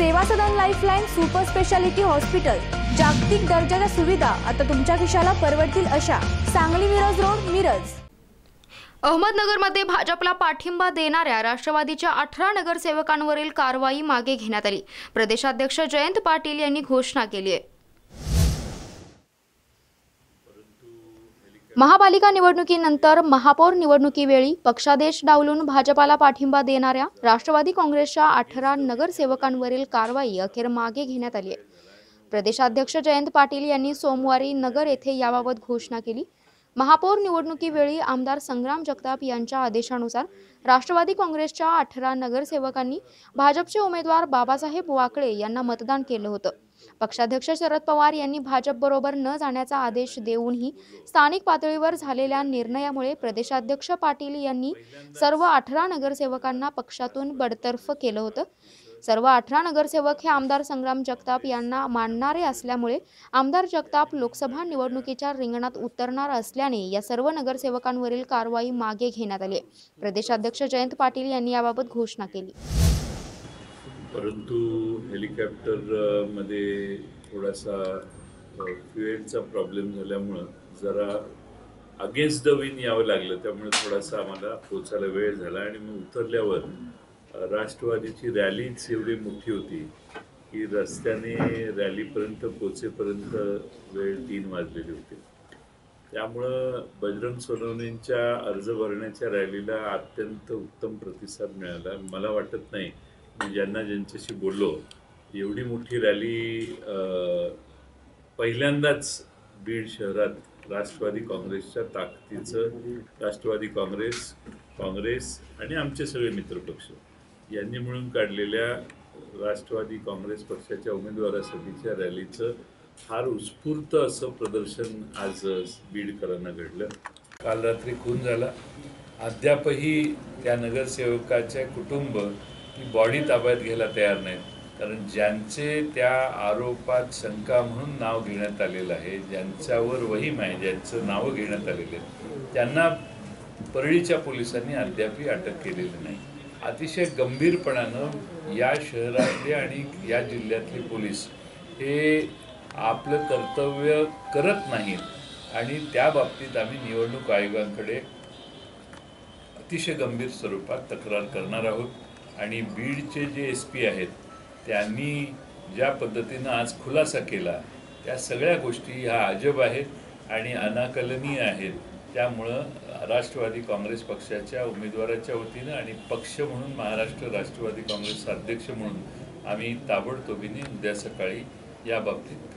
Seva Sadan Lifeline super speciality hospital जागतिक दर्जाच्या सुविधा आता तुमच्या खिशाला परवडतील अशा. सांगली मिरज रोड मिरज. अहमदनगरमध्ये भाजपला पाठिंबा देणाऱ्या राष्ट्रवादीच्या अठरा नगरसेवकांवरील कारवाई मागे घेण्यात आली. प्रदेशाध्यक्ष जयंत पाटील यांनी घोषणा केली आहे. महापालिका निवडणुकीनंतर महापौर निवडणुकीवेळी पक्षादेश डावलून भाजपाला पाठिंबा देणाऱ्या राष्ट्रवादी काँग्रेसच्या अठरा नगरसेवकांवरील कारवाई अखेर मागे घेण्यात आली आहे. प्रदेशाध्यक्ष जयंत पाटील यांनी सोमवारी नगर येथे याबाबत घोषणा केली. महापौर निवडणुकीवेळी आमदार संग्राम जगताप यांच्या आदेशानुसार राष्ट्रवादी काँग्रेसच्या अठरा नगरसेवकांनी भाजपचे उमेदवार बाबासाहेब वाकळे यांना मतदान केलं होतं. पक्षाध्यक्ष शरद पवार यांनी भाजपबरोबर न जाण्याचा आदेश देऊनही स्थानिक पातळीवर झालेल्या निर्णयामुळे प्रदेशाध्यक्ष पाटील यांनी सर्व अठरा नगरसेवकांना पक्षातून बडतर्फ केलं होतं सर्व अठरा नगरसेवक हे आमदार संग्राम जगताप यांना मानणारे असल्यामुळे आमदार जगताप लोकसभा निवडणुकीच्या रिंगणात उतरणार असल्याने या सर्व नगरसेवकांवरील कारवाई मागे घेण्यात आली आहे. प्रदेशाध्यक्ष जयंत पाटील यांनी याबाबत घोषणा केली परंतु हेलिकॉप्टरमध्ये थोडासा फ्युएलचा प्रॉब्लेम झाल्यामुळं जरा अगेन्स्ट द विन यावं लागलं. त्यामुळे थोडासा आम्हाला पोचायला वेळ झाला आणि मग उतरल्यावर राष्ट्रवादीची रॅलीच एवढी मोठी होती की रस्त्याने रॅलीपर्यंत पोचेपर्यंत वेळ तीन वाजलेली होती. त्यामुळं बजरंग सोनवणेंच्या अर्ज भरण्याच्या रॅलीला अत्यंत उत्तम प्रतिसाद मिळाला. मला वाटत नाही मी ज्यांना ज्यांच्याशी बोललो एवढी मोठी रॅली पहिल्यांदाच बीड शहरात राष्ट्रवादी काँग्रेसच्या ताकदीचं राष्ट्रवादी काँग्रेस काँग्रेस आणि आमचे सगळे मित्रपक्ष यांनी मिळून काढलेल्या राष्ट्रवादी काँग्रेस पक्षाच्या उमेदवारासाठीच्या रॅलीचं फार उत्स्फूर्त असं प्रदर्शन आज बीडकरांना घडलं. काल रात्री खून झाला. अद्यापही त्या नगरसेवकाचे कुटुंब ती बॉडी ताब्यात घ्यायला तयार नाहीत. कारण ज्यांचे त्या आरोपात शंका म्हणून नाव घेण्यात आलेलं आहे ज्यांच्यावर वहीम आहे ज्यांचं नावं घेण्यात आलेले आहेत त्यांना परळीच्या पोलिसांनी अद्यापही अटक केलेली नाही. अतिशय गंभीरपणानं या शहरातले आणि या जिल्ह्यातले पोलीस हे आपलं कर्तव्य करत नाहीत. आणि त्या बाबतीत आम्ही निवडणूक आयोगांकडे अतिशय गंभीर स्वरूपात तक्रार करणार आहोत. आणि बीडचे जे एस पी आहेत त्यांनी ज्या पद्धतीनं आज खुलासा केला त्या सगळ्या गोष्टी ह्या अजब आहेत आणि अनाकलनीय आहेत. त्यामुळं राष्ट्रवादी काँग्रेस पक्षाच्या उमेदवाराच्या वतीनं आणि पक्ष म्हणून महाराष्ट्र राष्ट्रवादी काँग्रेसचा अध्यक्ष म्हणून आम्ही ताबडतोबीने उद्या सकाळी याबाबतीत